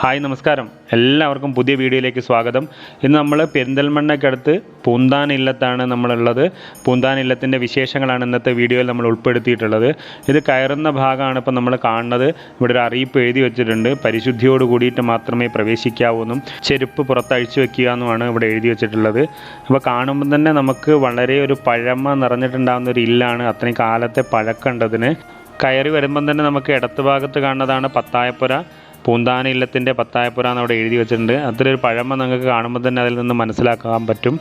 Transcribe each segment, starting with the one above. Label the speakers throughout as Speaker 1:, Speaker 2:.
Speaker 1: Hi നമസ്കാരം. എല്ലാവർക്കും പുതിയ വീഡിയോയിലേക്ക് സ്വാഗതം. ഇന്ന് നമ്മൾ പെരിന്തൽമണ്ണയ്ക്കടുത്ത് പൂന്താൻ ഇല്ലത്താണ് നമ്മളുള്ളത്. പൂന്താൻ ഇല്ലത്തിന്റെ വിശേഷങ്ങളാണ് ഇന്നത്തെ വീഡിയോയിൽ നമ്മൾ ഉൾപ്പെടുത്തിയിട്ടുള്ളത്. ഇത് കയറുന്ന ഭാഗമാണ് ഇപ്പോൾ നമ്മൾ കാണുന്നത്. ഇവിടെ ഒരു അറിയിപ്പ് എഴുതി വെച്ചിട്ടുണ്ട്. പരിശുദ്ധിയോട് കൂടിയിട്ട് മാത്രമേ പ്രവേശിക്കാവൂ എന്നും ചെരുപ്പ് പുറത്തഴിച്ചു വെക്കുക എന്നുമാണ് ഇവിടെ എഴുതി വെച്ചിട്ടുള്ളത്. അപ്പോൾ കാണുമ്പോൾ തന്നെ നമുക്ക് വളരെ ഒരു പഴമ നിറഞ്ഞിട്ടുണ്ടാകുന്ന ഒരു ഇല്ലാണ് അത്രയും കാലത്തെ പഴക്കണ്ടതിന് കയറി വരുമ്പം തന്നെ നമുക്ക് ഇടത്ത് ഭാഗത്ത് കാണുന്നതാണ് പത്തായപ്പുര. പൂന്താന ഇല്ലത്തിന്റെ പത്തായപ്പുര എന്ന് അവിടെ എഴുതി വെച്ചിട്ടുണ്ട്. അത്രയൊരു പഴമ നിങ്ങൾക്ക് കാണുമ്പോൾ തന്നെ അതിൽ നിന്ന് മനസ്സിലാക്കാൻ പറ്റും.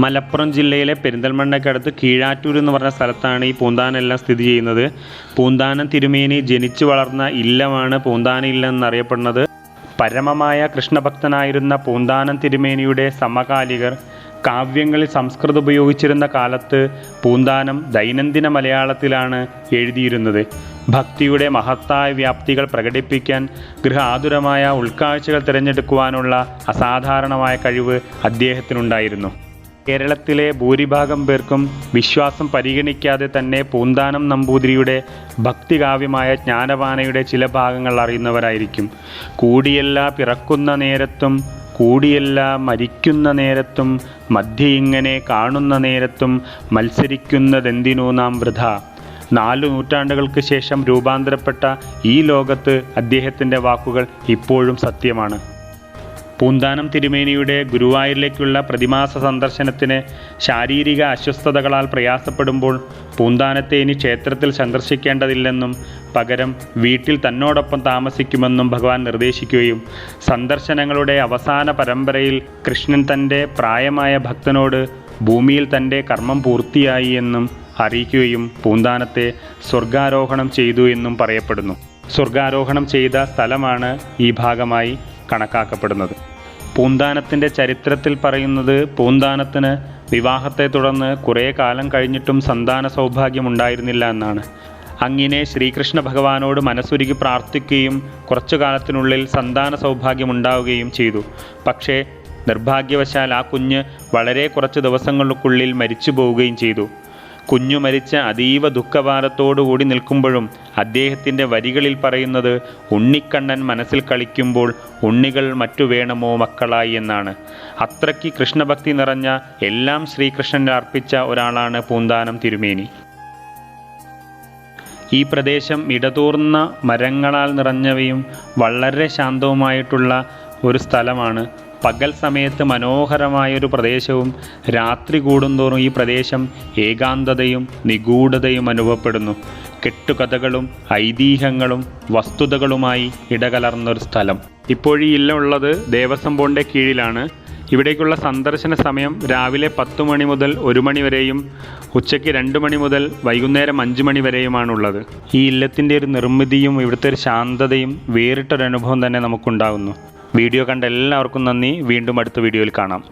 Speaker 1: മലപ്പുറം ജില്ലയിലെ പെരിന്തൽമണ്ണയ്ക്കടുത്ത് കീഴാറ്റൂർ എന്ന് പറഞ്ഞ സ്ഥലത്താണ് ഈ പൂന്താന എല്ലാം സ്ഥിതി ചെയ്യുന്നത്. പൂന്താനം തിരുമേനി ജനിച്ചു വളർന്ന ഇല്ലമാണ് പൂന്താന ഇല്ലം എന്നറിയപ്പെടുന്നത്. പരമമായ കൃഷ്ണഭക്തനായിരുന്ന പൂന്താനം തിരുമേനിയുടെ സമകാലികർ കാവ്യങ്ങളിൽ സംസ്കൃതം ഉപയോഗിച്ചിരുന്ന കാലത്ത് പൂന്താനം ദൈനംദിന മലയാളത്തിലാണ് എഴുതിയിരുന്നത്. ഭക്തിയുടെ മഹത്തായ വ്യാപ്തികൾ പ്രകടിപ്പിക്കാൻ ഗൃഹ ആതുരമായ ഉൾക്കാഴ്ചകൾ തിരഞ്ഞെടുക്കുവാനുള്ള അസാധാരണമായ കഴിവ് അദ്ദേഹത്തിനുണ്ടായിരുന്നു. കേരളത്തിലെ ഭൂരിഭാഗം പേർക്കും വിശ്വാസം പരിഗണിക്കാതെ തന്നെ പൂന്താനം നമ്പൂതിരിയുടെ ഭക്തികാവ്യമായ ജ്ഞാനവാനയുടെ ചില ഭാഗങ്ങൾ അറിയുന്നവരായിരിക്കും. കൂടിയല്ല പിറക്കുന്ന നേരത്തും കൂടിയല്ല മരിക്കുന്ന നേരത്തും മധ്യ ഇങ്ങനെ കാണുന്ന നേരത്തും മത്സരിക്കുന്നതെന്തിനു നാം വൃഥ? നാലു നൂറ്റാണ്ടുകൾക്ക് ശേഷം രൂപാന്തരപ്പെട്ട ഈ ലോകത്ത് അദ്ദേഹത്തിന്റെ വാക്കുകൾ ഇപ്പോഴും സത്യമാണ്. പൂന്താനം തിരുമേനിയുടെ ഗുരുവായൂരിലേക്കുള്ള പ്രതിമാസ സന്ദർശനത്തിന് ശാരീരിക അസ്വസ്ഥതകളാൽ പ്രയാസപ്പെടുമ്പോൾ പൂന്താനത്തെ ഇനി ക്ഷേത്രത്തിൽ സന്ദർശിക്കേണ്ടതില്ലെന്നും പകരം വീട്ടിൽ തന്നോടൊപ്പം താമസിക്കുമെന്നും ഭഗവാൻ നിർദ്ദേശിക്കുകയും സന്ദർശനങ്ങളുടെ അവസാന പരമ്പരയിൽ കൃഷ്ണൻ തന്റെ പ്രായമായ ഭക്തനോട് ഭൂമിയിൽ തന്റെ കർമ്മം പൂർത്തിയായി എന്നും അറിയിക്കുകയും പൂന്താനത്തെ സ്വർഗാരോഹണം ചെയ്തു എന്നും പറയപ്പെടുന്നു. സ്വർഗാരോഹണം ചെയ്ത സ്ഥലമാണ് ഈ ഭാഗമായി കണക്കാക്കപ്പെടുന്നത്. പൂന്താനത്തിന്റെ ചരിത്രത്തിൽ പറയുന്നത് പൂന്താനത്തിന് വിവാഹത്തെ തുടർന്ന് കുറേ കാലം കഴിഞ്ഞിട്ടും സന്താന സൗഭാഗ്യം ഉണ്ടായിരുന്നില്ല എന്നാണ്. അങ്ങനെ ശ്രീകൃഷ്ണ ഭഗവാനോട് മനസ്സുരുകി പ്രാർത്ഥിക്കുകയും കുറച്ചു കാലത്തിനുള്ളിൽ സന്താന സൗഭാഗ്യം ഉണ്ടാവുകയും ചെയ്തു. പക്ഷേ നിർഭാഗ്യവശാൽ ആ കുഞ്ഞ് വളരെ കുറച്ച് ദിവസങ്ങൾക്കുള്ളിൽ മരിച്ചു പോവുകയും ചെയ്തു. കുഞ്ഞു മരിച്ച അതീവ ദുഃഖഭാരത്തോടുകൂടി നിൽക്കുമ്പോഴും അദ്ദേഹത്തിന്റെ വരികളിൽ പറയുന്നത് ഉണ്ണിക്കണ്ണൻ മനസ്സിൽ കളിക്കുമ്പോൾ ഉണ്ണികൾ മറ്റു വേണമോ മക്കളായി എന്നാണ്. അത്രയ്ക്ക് കൃഷ്ണഭക്തി നിറഞ്ഞ എല്ലാം ശ്രീകൃഷ്ണന് അർപ്പിച്ച ഒരാളാണ് പൂന്താനം തിരുമേനി. ഈ പ്രദേശം ഇടതൂർന്ന മരങ്ങളാൽ നിറഞ്ഞവയും വളരെ ശാന്തവുമായിട്ടുള്ള ഒരു സ്ഥലമാണ് പകൽ സമയത്ത് മനോഹരമായൊരു പ്രദേശവും രാത്രി കൂടുന്തോറും ഈ പ്രദേശം ഏകാന്തതയും നിഗൂഢതയും അനുഭവപ്പെടുന്നു. കെട്ടുകഥകളും ഐതിഹ്യങ്ങളും വസ്തുതകളുമായി ഇടകലർന്നൊരു സ്ഥലം. ഇപ്പോഴീ ഇല്ല ഉള്ളത് ദേവസ്വം ബോർഡിന്റെ കീഴിലാണ്. ഇവിടേക്കുള്ള സന്ദർശന സമയം രാവിലെ പത്ത് മണി മുതൽ ഒരു മണി വരെയും ഉച്ചയ്ക്ക് രണ്ട് മണി മുതൽ വൈകുന്നേരം അഞ്ച് മണി വരെയുമാണുള്ളത്. ഈ ഇല്ലത്തിന്റെ ഒരു നിർമ്മിതിയും ഇവിടുത്തെ ഒരു ശാന്തതയും വേറിട്ടൊരനുഭവം തന്നെ നമുക്കുണ്ടാകുന്നു വീഡിയോ കണ്ട എല്ലാവർക്കും നന്ദി. വീണ്ടും അടുത്ത വീഡിയോയിൽ കാണാം.